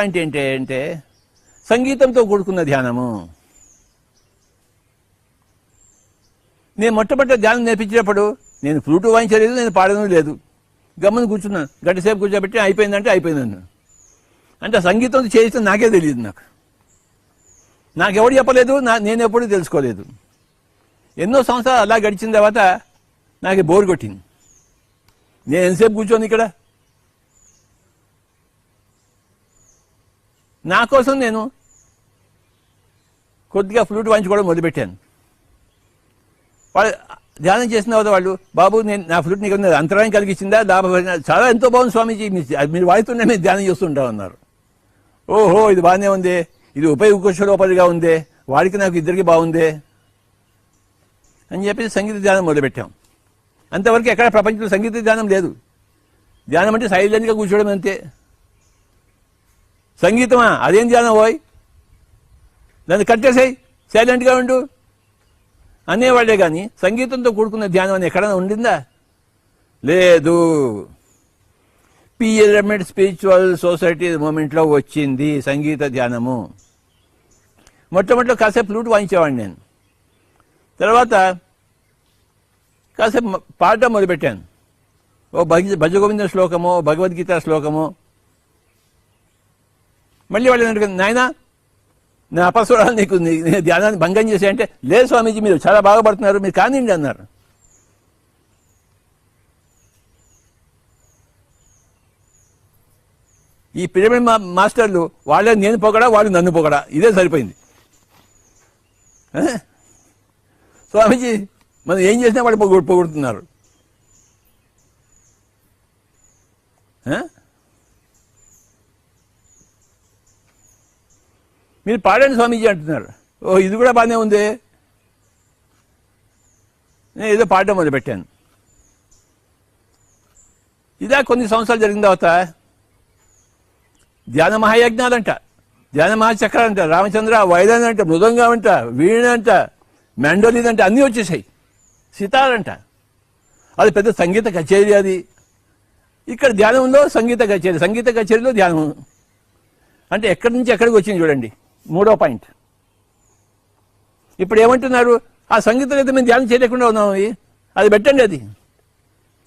Point ఏంటి అంటే సంగీతంతో కూడుకున్న ధ్యానము. నేను మొట్టమొదటి ధ్యానం నేర్పించినప్పుడు నేను ఫ్లూట్ వాయించలేదు నేను పాడను లేదు. గమ్మని కూర్చున్నాను గంట సేపు కూర్చోబెట్టి అయిపోయిందంటే అయిపోయిందన్న. అంటే సంగీతం చేస్తే నాకే తెలియదు నాకు. నాకెవడు చెప్పలేదు నా నేను ఎప్పుడు తెలుసుకోలేదు. ఎన్నో సంవత్సరాలు అలా గడిచిన తర్వాత నాకు బోర్ కొట్టింది. నేను ఎంతసేపు కూర్చోను ఇక్కడ? నా కోసం నేను కొద్దిగా ఫ్లూట్ వాయించుకోవడం మొదలుపెట్టాను. వాళ్ళు ధ్యానం చేసిన తర్వాత వాళ్ళు బాబు నేను నా ఫ్లూట్ నీకు అంతరాయం కలిగించిందా లాభం చాలా ఎంతో బాగుంది స్వామీజీ మీరు వాయిస్తుండే మేము ధ్యానం చేస్తుంటాం అన్నారు. ఓహో ఇది బాగానే ఉంది. ఇది ఉపయోగకోశలోపలిగా ఉంది. వాడికి నాకు ఇద్దరికి బాగుంది అని చెప్పి సంగీత ధ్యానం మొదలుపెట్టాం. అంతవరకు ఎక్కడ ప్రపంచంలో సంగీత ధ్యానం లేదు. ధ్యానం అంటే సైలెంట్గా కూర్చోవడం అంతే. సంగీతమా? అదేం ధ్యానం పోయ్ దాన్ని కట్టేసాయి సైలెంట్గా ఉండు. అనేవాళ్ళే కానీ సంగీతంతో కూడుకున్న ధ్యానం అని ఎక్కడైనా ఉండిందా? లేదు. పిఎల్ఎంఎడ్ స్పిరిచువల్ సొసైటీ మూమెంట్లో వచ్చింది సంగీత ధ్యానము. మొట్టమొదటిలో కాసేపు ఫ్లూట్ వాయించేవాడిని నేను. తర్వాత కాసేపు పాడటం మొదలుపెట్టాను. ఓ భజ భజగోవింద శ్లోకమో భగవద్గీత శ్లోకమో మళ్ళీ వాళ్ళు ఏంటంటే నాయనా నా అపస్వరాలు నీకు ధ్యానాన్ని భంగం చేసే లేదు స్వామీజీ మీరు చాలా బాగా పడుతున్నారు మీరు కానివ్వండి అన్నారు. ఈ పిరమిడ్ మా మాస్టర్లు వాళ్ళే నేను పొగడా వాళ్ళు నన్ను పొగడా ఇదే సరిపోయింది. ఆ? స్వామీజీ మనం ఏం చేసినా వాళ్ళు పొగ పొగుడుతున్నారు. మీరు పాడండి స్వామీజీ అంటున్నారు. ఓ ఇది కూడా బాగానే ఉంది. నేను ఏదో పాడడం మొదలుపెట్టాను. ఇదా కొన్ని సంవత్సరాలు జరిగిన తర్వాత ధ్యాన మహాయజ్ఞాలంట ధ్యాన మహాచక్రాలంట రామచంద్ర వైద్యం అంట మృదంగం అంట వీణ అంట మెండోలిన్ అంట అన్నీ వచ్చేసాయి. సితారంట. అది పెద్ద సంగీత కచేరీ అది. ఇక్కడ ధ్యానంలో సంగీత కచేరీ సంగీత కచేరీలో ధ్యానం. అంటే ఎక్కడి నుంచి ఎక్కడికి వచ్చింది చూడండి. మూడో పాయింట్. ఇప్పుడు ఏమంటున్నారు? ఆ సంగీతం అయితే మేము ధ్యానం చేయలేకుండా ఉన్నాం అది పెట్టండి అది.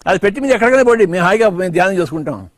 అది పెట్టి మీరు ఎక్కడికైనా పోండి. మేము హాయిగా మేము ధ్యానం చేసుకుంటాం.